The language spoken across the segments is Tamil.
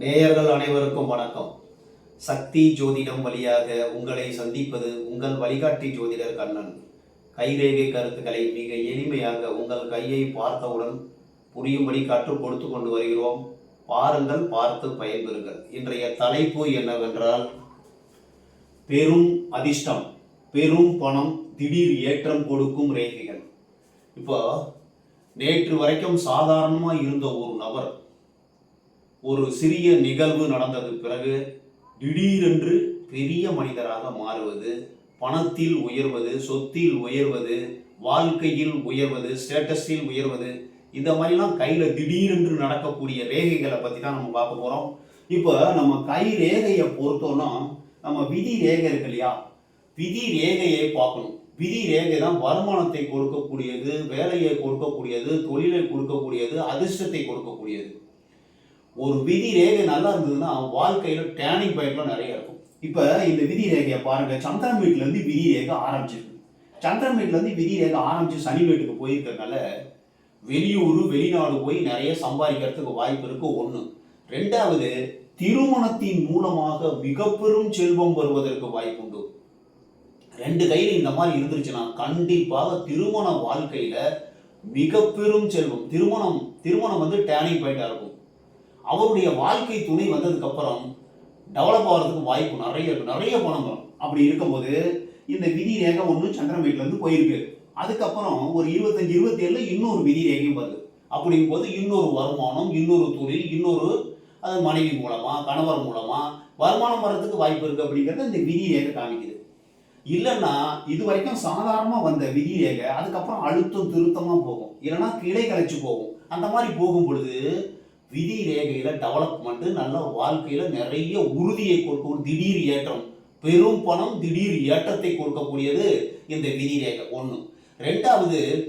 நேயர்கள் அனைவருக்கும் வணக்கம். சக்தி ஜோதிடம் வழியாக உங்களை சந்திப்பது உங்கள் வழிகாட்டி ஜோதிடர் கண்ணன். கைரேகை கருத்துக்களை மிக எளிமையாக உங்கள் கையை பார்த்தவுடன் புரியும்படி கற்றுக் கொடுத்து கொண்டு வருகிறோம். பாருங்கள் பார்த்து பயன்பெறுங்கள். இன்றைய தலைப்பு என்னவென்றால் பெரும் அதிர்ஷ்டம் பெரும் பணம் திடீர் ஏற்றம் கொடுக்கும் ரேகைகள். இப்போ நேற்று வரைக்கும் சாதாரணமாக இருந்த ஒரு நபர் ஒரு சிறிய நிகழ்வு நடந்தது. பிறகு திடீரென்று பெரிய மனிதராக மாறுவது பணத்தில் உயர்வது சொத்தில் உயர்வது வாழ்க்கையில் உயர்வது ஸ்டேட்டஸில் உயர்வது இந்த மாதிரிலாம் கையில் திடீரென்று நடக்கக்கூடிய ரேகைகளை பற்றி தான் நம்ம பார்க்க போகிறோம் இப்போ நம்ம கை ரேகையை பொறுத்தோன்னா நம்ம விதி ரேகை இருக்கு இல்லையா? விதி ரேகையை பார்க்கணும். விதி ரேகை தான் வருமானத்தை கொடுக்கக்கூடியது வேலையை கொடுக்கக்கூடியது தொழிலை கொடுக்கக்கூடியது அதிர்ஷ்டத்தை கொடுக்கக்கூடியது. ஒரு விதி ரேகை நல்லா இருந்ததுன்னா வாழ்க்கையில டேர்னிங் பாயிண்ட்லாம் நிறைய இருக்கும். இப்போ இந்த விதி ரேகையை பாருங்க. சந்திரன் வீட்டிலேருந்து விதி ரேகை ஆரம்பிச்சிருக்கு. சந்திரன் வீட்டிலேருந்து விதி ரேகை ஆரம்பிச்சு சனி வீட்டுக்கு போயிருக்கறனால வெளியூர் வெளிநாடு போய் நிறைய சம்பாதிக்கிறதுக்கு வாய்ப்பு இருக்கு. ஒன்று ரெண்டாவது திருமணத்தின் மூலமாக மிக பெரும் செல்வம் வருவதற்கு வாய்ப்புண்டு ரெண்டு கையில் இந்த மாதிரி இருந்துருச்சுன்னா கண்டிப்பாக திருமண வாழ்க்கையில மிக பெரும் செல்வம். திருமணம் திருமணம் வந்து டேர்னிங் பாயிண்டாக இருக்கும். அவருடைய வாழ்க்கை துணை வந்ததுக்கு அப்புறம் டெவலப் ஆகிறதுக்கு வாய்ப்பு நிறைய இருக்குது நிறைய பணம் வரும். அப்படி இருக்கும்போது இந்த விதி ரேகை ஒன்று சந்திரன் வீட்டிலேருந்து போயிருக்கு. அதுக்கப்புறம் ஒரு இருபத்தஞ்சு இருபத்தேழில் இன்னொரு விதி ரேகையும் வருது. அப்படிங்கும் போது இன்னொரு வருமானம் இன்னொரு தொழில் இன்னொரு அது மனைவி மூலமா கணவர் மூலமா வருமானம் வர்றதுக்கு வாய்ப்பு இருக்கு அப்படிங்கிறத இந்த விதி ரேகை காமிக்குது. இல்லைன்னா இது வரைக்கும் சாதாரணமாக வந்த விதி ரேகை அதுக்கப்புறம் அழுத்தம் திருத்தமாக போகும். இல்லைன்னா கிளை கலைச்சு போகும். அந்த மாதிரி போகும் பொழுது விதி ரேகையில் டெவலப்மெண்ட் நல்ல வாழ்க்கையில் நிறைய உறுதியை கொடுக்கும் திடீர் ஏற்றம். பெரும் பணம் திடீர் ஏற்றத்தை கொடுக்கக்கூடியது இந்த விதி ரேகை ஒன்று ரெண்டாவது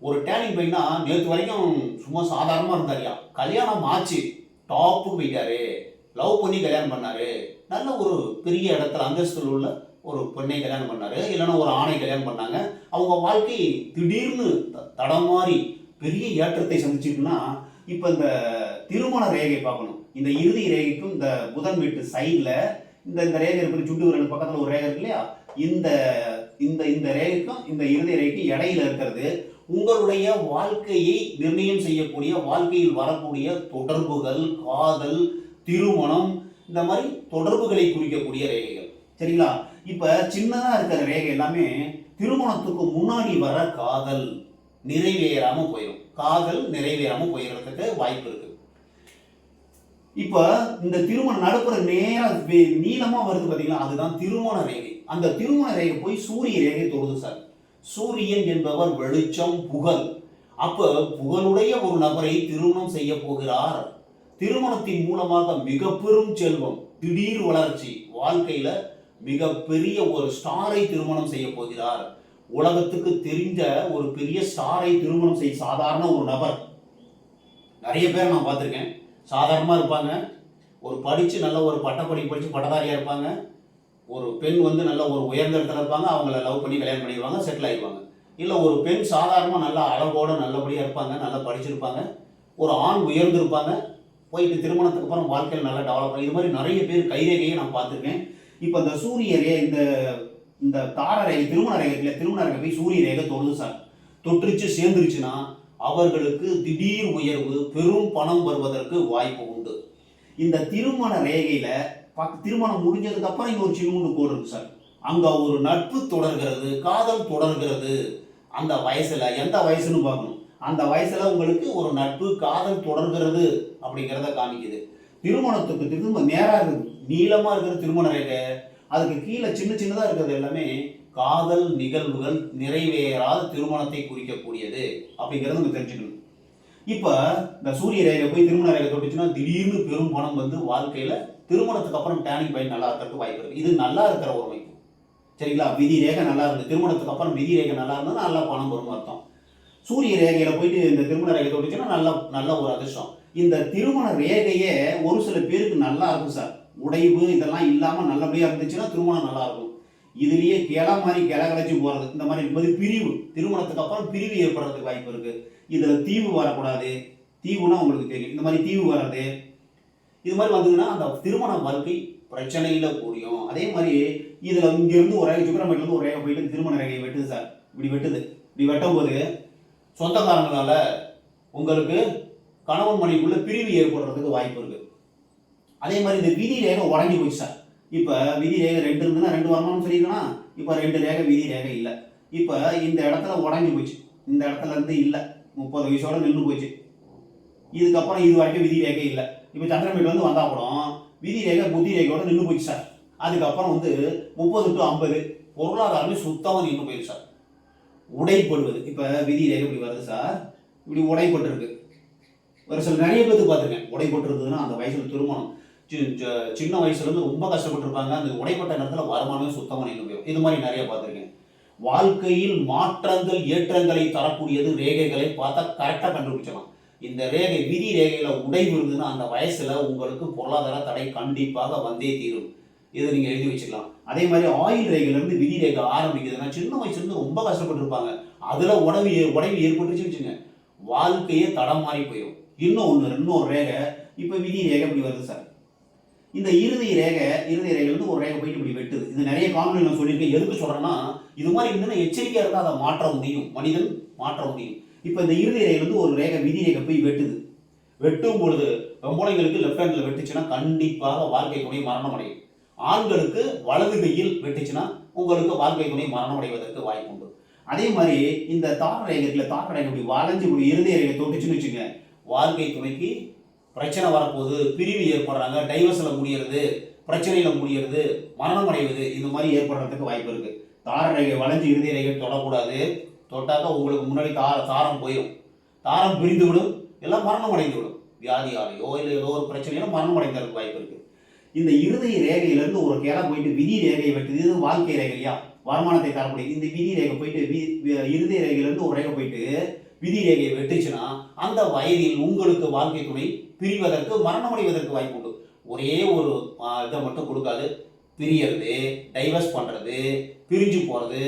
ஒரு டேனிங் பையனா நேற்று வரைக்கும் சும்மா சாதாரணமாக இருந்தாரியா? கல்யாணம் ஆச்சு. டாப்புக்கு போயிட்டாரு. லவ் பண்ணி கல்யாணம் பண்ணாரு. நல்ல ஒரு பெரிய இடத்துல அந்தஸ்தில் உள்ள ஒரு பெண்ணை கல்யாணம் பண்ணாரு. இல்லைன்னா ஒரு ஆணை கல்யாணம் பண்ணாங்க. அவங்க வாழ்க்கை திடீர்னு த- தடமாறி பெரிய ஏற்றத்தை சந்திச்சிருக்குன்னா இப்போ இந்த திருமண ரேகை பார்க்கணும். இந்த இறுதி ரேகைக்கும் இந்த புதன் வீட்டு சைடில் இந்த இந்த ரேகை இருக்குது சுண்டு விரல் பக்கத்தில் ஒரு ரேகை இருக்கு இல்லையா? இந்த இந்த இந்த ரேகைக்கும் இந்த இறுதி ரேகைக்கும் இடையில இருக்கிறது உங்களுடைய வாழ்க்கையை நிர்ணயம் செய்யக்கூடிய வாழ்க்கையில் வரக்கூடிய தொடர்புகள் காதல் திருமணம் இந்த மாதிரி தொடர்புகளை குறிக்கக்கூடிய ரேகைகள். சரிங்களா? இப்போ சின்னதாக இருக்கிற ரேகை எல்லாமே திருமணத்துக்கு முன்னாடி வர காதல் நிறைவேறாமல் போயிடும் காதல் நிறைவேறாமல் போயிடுறதுக்கு வாய்ப்பு இருக்குது இப்போ இந்த திருமணம் நடுப்புற நேராக நீளமாக வருது பார்த்தீங்களா அதுதான் திருமண ரேகை. அந்த திருமண ரேகை போய் சூரிய ரேகை தொடுது சார். சூரியன் என்பவர் வெளிச்சம் புகழ். அப்போ புகழுடைய ஒரு நபரை திருமணம் செய்ய போகிறார். திருமணத்தின் மூலமாக மிக பெரும் செல்வம் திடீர் வளர்ச்சி வாழ்க்கையில மிக பெரிய ஒரு ஸ்டாரை திருமணம் செய்ய போகிறார். உலகத்துக்கு தெரிந்த ஒரு பெரிய ஸ்டாரை திருமணம் செய்ய சாதாரண ஒரு நபர். நிறைய பேர் நான் பார்த்துருக்கேன். சாதாரணமாக இருப்பாங்க. ஒரு படித்து நல்ல ஒரு பட்டப்படி படித்து பட்டதாரியாக இருப்பாங்க. ஒரு பெண் வந்து நல்ல ஒரு உயர்ந்த இடத்துல இருப்பாங்க. அவங்கள லவ் பண்ணி கல்யாணம் பண்ணிடுவாங்க செட்டில் ஆகிடுவாங்க இல்லை ஒரு பெண் சாதாரணமாக நல்லா அழகோடு நல்லபடியாக இருப்பாங்க நல்லா படிச்சிருப்பாங்க. ஒரு ஆண் உயர்ந்திருப்பாங்க. போயிட்டு திருமணத்துக்கு அப்புறம் வாழ்க்கையில் நல்லா டெவலப் ஆகும் இது மாதிரி நிறைய பேர் கைரேகையை நான் பார்த்துருக்கேன். இப்போ இந்த சூரிய ரே இந்த இந்த தார ரேகை திருமண ரேகை இல்லை திருமண ரேகை போய் சூரிய ரேகை தொழுது சார். தொற்றுச்சு சேர்ந்துருச்சுன்னா அவர்களுக்கு திடீர் உயர்வு பெரும் பணம் வருவதற்கு வாய்ப்பு உண்டு. இந்த திருமண ரேகையில திருமணம் முடிஞ்சதுக்கு அப்புறம் இங்க ஒரு சின்ன கோடு இருக்கு சார். அங்க ஒரு நட்பு தொடர்கிறது காதல் தொடர்கிறது. அந்த வயசுல எந்த வயசுன்னு பார்க்கணும். அந்த வயசுல உங்களுக்கு ஒரு நட்பு காதல் தொடர்கிறது அப்படிங்கிறத காமிக்குது. திருமணத்துக்கு திரும்ப நேராக இருக்குது நீளமா இருக்கிற திருமண ரேகை அதுக்கு கீழே சின்ன சின்னதாக இருக்கிறது எல்லாமே காதல் நிகழ்வுகள் நிறைவேறாத திருமணத்தை குறிக்கக்கூடியது அப்படிங்கிறத நம்ம தெரிஞ்சுக்கணும். இப்போ இந்த சூரிய ரேகை போய் திருமண ரேகை தொட்டுச்சுன்னா திடீர்னு பெரும் பணம் வந்து வாழ்க்கையில் திருமணத்துக்கு அப்புறம் டேனிங் பயன் நல்லா இருக்கிறதுக்கு வாய்ப்பு இருக்குது இது நல்லா இருக்கிற ஒரு அமைப்பு சரிங்களா? விதி ரேகை நல்லா இருந்து திருமணத்துக்கு அப்புறம் விதி ரேகை நல்லா இருந்தால் நல்லா பணம் வரும் அர்த்தம். சூரிய ரேகையில் போயிட்டு இந்த திருமண ரேகை தொட்டுச்சுன்னா நல்ல நல்ல ஒரு அதிர்ஷ்டம். இந்த திருமண ரேகையே ஒரு சில பேருக்கு நல்லா இருக்கும் சார். உடைவு இதெல்லாம் இல்லாமல் நல்லபடியாக இருந்துச்சுன்னா திருமணம் நல்லா இருக்கும். இதுலேயே கிளை மாதிரி கிளை கலைச்சு போகிறது இந்த மாதிரி இருப்பது பிரிவு. திருமணத்துக்கு அப்புறம் பிரிவு ஏற்படுறதுக்கு வாய்ப்பு இருக்குது இதில் தீவு வரக்கூடாது. தீவுனா உங்களுக்கு தெரியும். இந்த மாதிரி தீவு வர்றது இது மாதிரி வந்ததுன்னா அந்த திருமண வாழ்க்கை பிரச்சனையில் புரியும் அதே மாதிரி இதில் இங்கேருந்து ஒரு ரேகை சுக்கரமேட்ல ஒரு ரேகை போயிட்டு திருமண ரேகையை வெட்டுது சார். இப்படி வெட்டுது. இப்படி வெட்டும்போது சொந்தக்காரங்களால் உங்களுக்கு கணவன் மனைவிக்குள்ள பிரிவு ஏற்படுறதுக்கு வாய்ப்பு இருக்குது அதே மாதிரி இந்த விதி ரேகை உடஞ்சி போச்சு சார். இப்போ விதி ரேகை ரெண்டு இருந்ததுன்னா ரெண்டு வரணும்னு சொல்லிக்கலாம் இப்போ ரெண்டு ரேகை விதி ரேகை இல்லை. இப்போ இந்த இடத்துல உடஞ்சி போச்சு. இந்த இடத்துல இருந்து இல்லை. முப்பது வயசோட நின்று போச்சு. இதுக்கப்புறம் இது வரைக்கும் விதி ரேகை இல்லை. இப்போ சந்திரமேட் வந்து வந்தால் கூட விதி ரேகை புத்தி ரேகையோட நின்று போச்சு சார். அதுக்கப்புறம் வந்து முப்பது டு ஐம்பது பொருளாதாரமே சுத்தமாக நின்று போயிடுச்சு சார். உடைப்படுவது. இப்போ விதி ரேகை இப்படி வருது சார். இப்படி உடைப்பட்டுருக்கு ஒரு சில நிறைய பேருக்கு பார்த்துருக்கேன். உடைப்பட்டுருக்குதுன்னா அந்த வயசில் திருமணம். சின்ன வயசுலேருந்து ரொம்ப கஷ்டப்பட்டிருப்பாங்க. அந்த உடைப்பட்ட நேரத்தில் வருமானமே சுத்தமாக நின்று போயிடும். இது மாதிரி நிறைய பார்த்துருக்கேன். வாழ்க்கையில் மாற்றங்கள் ஏற்றங்களை தரக்கூடியது ரேகைகளை பார்த்தா கரெக்டாக கண்டுபிடிச்சலாம் இந்த ரேகை விதி ரேகையில் உடைவு இருந்ததுன்னா அந்த வயசில் உங்களுக்கு பொருளாதார தடை கண்டிப்பாக வந்தே தீரும். இதை நீங்கள் எழுதி வச்சுக்கலாம். அதே மாதிரி ஆயில் ரேகையிலேருந்து விதி ரேகை ஆரம்பிக்குதுன்னா சின்ன வயசுலேருந்து ரொம்ப கஷ்டப்பட்டுருப்பாங்க. அதில் உடவு ஏ- உடைவு ஏற்பட்டுச்சு வச்சுங்க வாழ்க்கையே தடம் மாறி போயிடும். இன்னும் ஒன்று இன்னொரு ரேகை இப்போ விதி ரேகை இப்படி வருது சார். இந்த இறுதி ரேகை இறுதி ரேகை வந்து ஒரு ரேகை போயிட்டு இப்படி வெட்டுது. இது நிறைய காணொலி நான் சொல்லியிருக்கேன். எதுக்கு சொல்கிறேன்னா இது மாதிரி இருந்ததுன்னா எச்சரிக்கையாக இருந்தால் அதை மாற்ற முடியும். மனிதன் மாற்ற முடியும். இப்போ இந்த இறுதி ரேகை வந்து ஒரு ரேகை விதி ரேகை போய் வெட்டுது. வெட்டும் பொழுது பொம்பளைங்களுக்கு லெஃப்ட் ஹேண்டில் வெட்டுச்சுன்னா கண்டிப்பாக வாழ்க்கை துணை மரணம் அடையும். ஆண்களுக்கு வலது கையில் வெட்டுச்சுன்னா உங்களுக்கு வாழ்க்கை துணை மரணம் அடைவதற்கு வாய்ப்பு உண்டு. அதே மாதிரி இந்த தார ரேகை இருக்குல்ல தார ரேகை இப்படி வளைஞ்சு இப்படி இறுதி ரேகை தொட்டுச்சுன்னு வச்சுங்க வாழ்க்கை துணைக்கு பிரச்சனை வரப்போகுது பிரிவு ஏற்படுறாங்க டைவர்ஸில் முடியறது பிரச்சனையில் முடியறது மரணம் அடைவது இந்த மாதிரி ஏற்படுறதுக்கு வாய்ப்பு இருக்குது தார ரேகை வளைஞ்சு இறுதி ரேகை தொடக்கூடாது. தொட்டாக்க உங்களுக்கு முன்னாடி தார தாரம் போயிடும் தாரம் பிரிந்து விடும் எல்லாம் மரணம் அடைந்து விடும் வியாதியாலையோ இல்லை ஏதோ ஒரு பிரச்சனையில மரணம் அடைந்ததுக்கு வாய்ப்பு இருக்குது இந்த இறுதி ரேகையிலேருந்து ஒரு கிளை போயிட்டு விதி ரேகையை வெட்டுது. இது வாழ்க்கை ரேகையா? வருமானத்தை தரக்கூடிய இந்த விதி ரேகை போயிட்டு வி- இறுதி ரேகையிலேருந்து ஒரு ரேகை போயிட்டு விதி ரேகையை வெட்டுச்சுன்னா அந்த வயதில் உங்களுக்கு வாழ்க்கை துணை பிரிவதற்கு மரணம் அடைவதற்கு வாய்ப்பு உண்டு ஒரே ஒரு இதை மட்டும் கொடுக்காது. பிரியறது டைவர்ஸ் பண்ணுறது பிரிஞ்சு போகிறது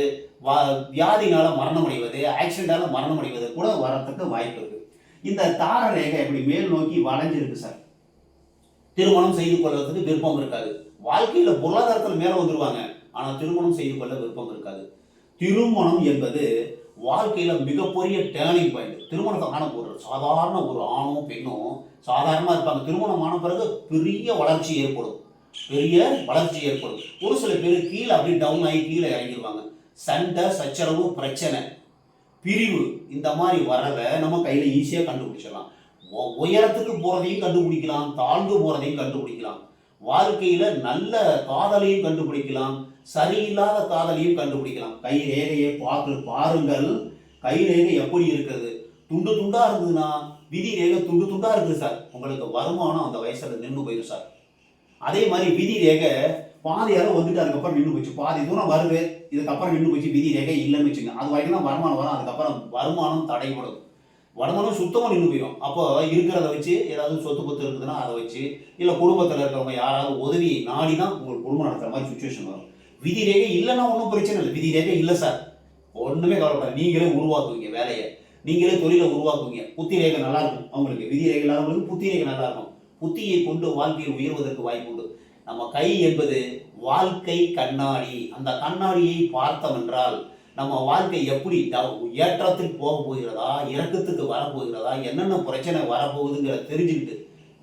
வா வியாதினால் மரணம் அடைவது ஆக்சிடென்டால் மரணம் அடைவது கூட வரத்துக்கு வாய்ப்பு இருக்குது இந்த தார ரேகை இப்படி மேல் நோக்கி வளைஞ்சிருக்கு சார். திருமணம் செய்து கொள்வதற்கு விருப்பம் இருக்காது. வாழ்க்கையில் பொருளாதாரத்தில் மேலே வந்துருவாங்க. ஆனால் திருமணம் செய்து கொள்ள விருப்பம் இருக்காது. திருமணம் என்பது வாழ்க்கையில் மிகப்பெரிய டேர்னிங் பாயிண்ட் திருமணத்தை ஆன ஒரு சாதாரண ஒரு ஆணும் பெண்ணும் சாதாரணமாக இருப்பாங்க. திருமணம் ஆன பிறகு பெரிய வளர்ச்சி ஏற்படும். பெரிய வளர்ச்சி ஏற்படும். ஒரு சில பேர் கீழே அப்படியே டவுன் ஆகி கீழே இறங்கிடுவாங்க சண்டை சச்சரவு பிரச்சனை பிரிவு இந்த மாதிரி வரதை நம்ம கையில் ஈஸியாக கண்டுபிடிச்சிடலாம். உயரத்துக்கு போகிறதையும் கண்டுபிடிக்கலாம் தாழ்ந்து போகிறதையும் கண்டுபிடிக்கலாம். வாழ்க்கையில் நல்ல காதலையும் கண்டுபிடிக்கலாம். சரியில்லாத காதலையும் கண்டுபிடிக்கலாம். கை ரேகையை பார்த்து பாருங்கள். கை ரேகை எப்படி இருக்கிறது? துண்டு துண்டா இருந்ததுன்னா விதி ரேகை துண்டு துண்டா இருக்குது சார். உங்களுக்கு வருமானம் அந்த வயசுல நின்று போயிடும் சார். அதே மாதிரி விதி ரேகை பாதி அளவு வந்துட்டு அதுக்கப்புறம் நின்று போச்சு. பாதி தூரம் வருது. இதுக்கப்புறம் நின்று போச்சு. விதி ரேகை இல்லைன்னு வச்சுங்க. அது வரைக்கும் தான் வருமானம் வரும். அதுக்கப்புறம் வருமானம் தடைபடும். வருமானம் சுத்தமாக நின்று போயிடும் அப்போ இருக்கிறத வச்சு ஏதாவது சொத்து பத்து இருக்குதுன்னா அதை வச்சு இல்லை குடும்பத்தில் இருக்கிறவங்க யாராவது உதவி நாடி தான் உங்களுக்கு குடும்பம் நடத்துகிற மாதிரி சுச்சுவேஷன் வரும். விதி ரேகை இல்லைன்னா ஒன்றும் பிரச்சனை இல்லை. விதி ரேகை இல்லை சார். ஒன்றுமே கவலைப்படாது நீங்களே உருவாக்குவீங்க வேலையை. நீங்களே தொழிலை உருவாக்குவீங்க. புத்தி ரேகை நல்லா இருக்கும் அவங்களுக்கு. விதி ரேகை இல்லாதவங்களுக்கு புத்தி ரேகை நல்லா இருக்கும். புத்தியை கொண்டு வாழ்க்கையில் உயர்வதற்கு வாய்ப்பு உண்டு. நம்ம கை என்பது வாழ்க்கை கண்ணாடி. அந்த கண்ணாடியை பார்த்தோம் என்றால் நம்ம வாழ்க்கை எப்படி ஏற்றத்தில் போக போகிறதா? இறக்கத்துக்கு வரப்போகிறதா? என்னென்ன பிரச்சனை வரப்போகுதுங்கிற தெரிஞ்சுக்கிட்டு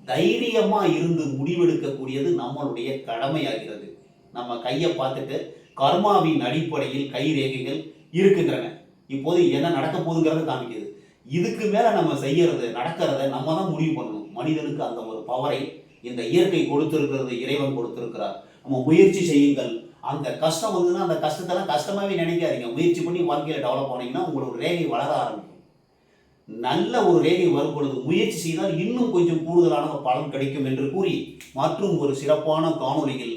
தைரியமாக இருந்து முடிவெடுக்கக்கூடியது நம்மளுடைய கடமையாகிறது. நம்ம கையை பார்த்துட்டு கர்மாவின் அடிப்படையில் கை ரேகைகள் இருக்கின்றன. இப்போது என்ன நடக்க போகுதுங்கிறத காமிக்குது. இதுக்கு மேலே நம்ம செய்யறது நடக்கிறத நம்ம தான் முடிவு பண்ணணும். மனிதனுக்கு அந்த ஒரு பவரை இந்த இயற்கை கொடுத்திருக்கிறது இறைவன் கொடுத்திருக்கிறார். நம்ம முயற்சி செய்யுங்கள். அந்த கஷ்டம் வந்ததுன்னா அந்த கஷ்டத்தெல்லாம் கஷ்டமாகவே நினைக்காதீங்க. முயற்சி பண்ணி வாழ்க்கையில் டெவலப் பண்ணீங்கன்னா உங்களோட ரேகை வளர ஆரம்பிக்கும். நல்ல ஒரு ரேகை வரும் பொழுது முயற்சி செய்தால் இன்னும் கொஞ்சம் கூடுதலான பலன் கிடைக்கும் என்று கூறி மற்றும் ஒரு சிறப்பான காணொலியில்